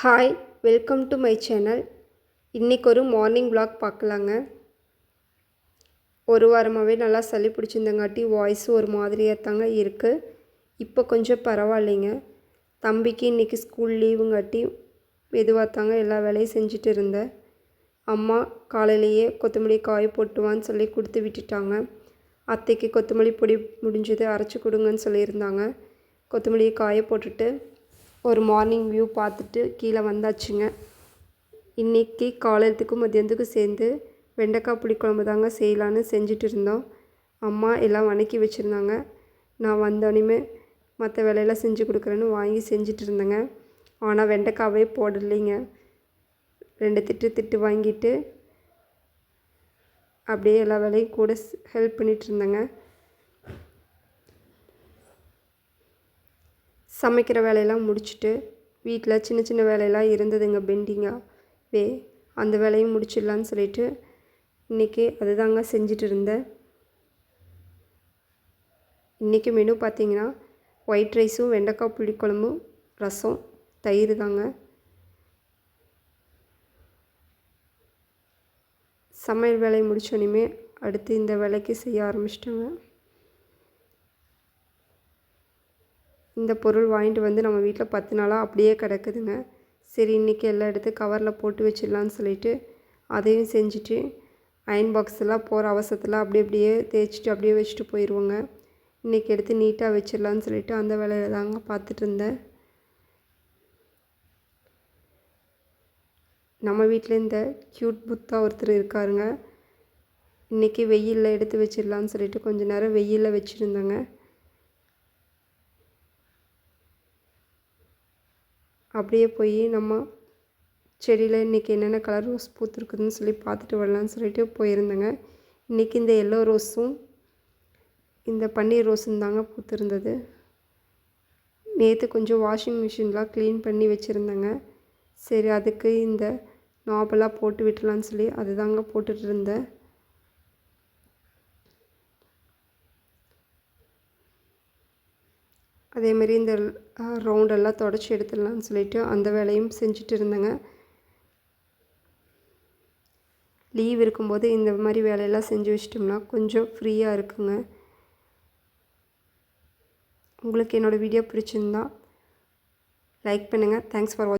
Hi welcome to my channel இன்றைக்கி ஒரு morning vlog பார்க்கலாங்க. ஒரு வாரமாகவே நல்லா சளி பிடிச்சிருந்தங்காட்டி வாய்ஸ் ஒரு மாதிரியாக தாங்க இருக்குது இப்போ கொஞ்சம் பரவாயில்லைங்க. தம்பிக்கு இன்றைக்கி ஸ்கூல் லீவுங்காட்டி மெதுவாக தாங்க எல்லா வேலையும் செஞ்சுட்டு இருந்தேன். அம்மா காலையிலேயே கொத்தமல்லி காய போட்டுவான்னு சொல்லி கொடுத்து விட்டுட்டாங்க. அத்தைக்கு கொத்தமல்லி பொடி முடிஞ்சது அரைச்சி கொடுங்கன்னு சொல்லியிருந்தாங்க. கொத்தமல்லியை காய போட்டுட்டு ஒரு மார்னிங் வியூ பார்த்துட்டு கீழே வந்தாச்சுங்க. இன்றைக்கி காலத்துக்கும் மதியானத்துக்கும் சேர்ந்து வெண்டைக்காய் புளிக்குழம்பு தாங்க செய்யலான்னு செஞ்சுட்டு இருந்தோம். அம்மா எல்லாம் வணக்கி வச்சுருந்தாங்க. நான் வந்தோடனே மற்ற வேலையெல்லாம் செஞ்சு கொடுக்குறேன்னு வாங்கி செஞ்சுட்டு இருந்தேங்க. ஆனால் வெண்டைக்காவே போடலைங்க. ரெண்டு திட்டு திட்டு வாங்கிட்டு அப்படியே எல்லா வேலையும் கூட ஹெல்ப் பண்ணிகிட்டு இருந்தேங்க. சமைக்கிற வேலையெல்லாம் முடிச்சுட்டு வீட்டில் சின்ன சின்ன வேலையெல்லாம் இருந்ததுங்க பெண்டிங்காக வே அந்த வேலையும் முடிச்சிடலான்னு சொல்லிட்டு இன்றைக்கி அதுதாங்க செஞ்சுட்டு இருந்தேன் இன்றைக்கி மெனு பார்த்தீங்கன்னா ஒயிட் ரைஸும் வெண்டைக்காய் புளிக்குழம்பும் ரசம் தயிர் தாங்க. சமையல் வேலையை முடித்தோன்னே அடுத்து இந்த வேலைக்கு செய்ய ஆரம்பிச்சிட்டோங்க. இந்த பொருள் வாங்கிட்டு வந்து நம்ம வீட்டில் பத்து நாளாக அப்படியே கிடக்குதுங்க. சரி இன்றைக்கி எல்லாம் எடுத்து கவரில் போட்டு வச்சிடலான்னு சொல்லிட்டு அதையும் செஞ்சுட்டு அயன் பாக்ஸ்லாம் போகிற அவசரத்தில் அப்படி அப்படியே தேய்ச்சிட்டு அப்படியே வச்சுட்டு போயிடுவோங்க இன்றைக்கி எடுத்து நீட்டாக வச்சிடலான்னு சொல்லிட்டு அந்த வேலையில் தாங்க பார்த்துட்டு இருந்தேன். நம்ம வீட்டில் இந்த க்யூட் புத்தா ஒருத்தர் இருக்காருங்க. இன்றைக்கி வெயிலில் எடுத்து வச்சிடலான்னு சொல்லிட்டு கொஞ்சம் நேரம் வெயிலில் வச்சுருந்தேங்க. அப்படியே போய் நம்ம செடியில் இன்றைக்கி என்னென்ன கலர் ரோஸ் பூத்துருக்குதுன்னு சொல்லி பார்த்துட்டு வரலான்னு சொல்லிட்டு போயிருந்தேங்க. இன்றைக்கி இந்த எல்லோ ரோஸும் இந்த பன்னீர் ரோஸும் தாங்க பூத்துருந்தது. நேற்று கொஞ்சம் வாஷிங் மிஷின்லாம் க்ளீன் பண்ணி வச்சுருந்தேங்க. சரி அதுக்கு இந்த நாபெல்லாம் போட்டு விட்டுலான்னு சொல்லி அது தாங்க போட்டுட்டு இருந்தேன். அதேமாரி இந்த ரவுண்டெல்லாம் தொடச்சி எடுத்துடலான்னு சொல்லிவிட்டு அந்த வேலையும் செஞ்சுட்டு இருந்தேங்க. லீவ் இருக்கும்போது இந்த மாதிரி வேலையெல்லாம் செஞ்சு வச்சிட்டோம்னா கொஞ்சம் ஃப்ரீயாக இருக்குங்க. உங்களுக்கு என்னோடய வீடியோ பிடிச்சிருந்தா லைக் பண்ணுங்கள் தேங்க்ஸ் ஃபார் வாட்ச்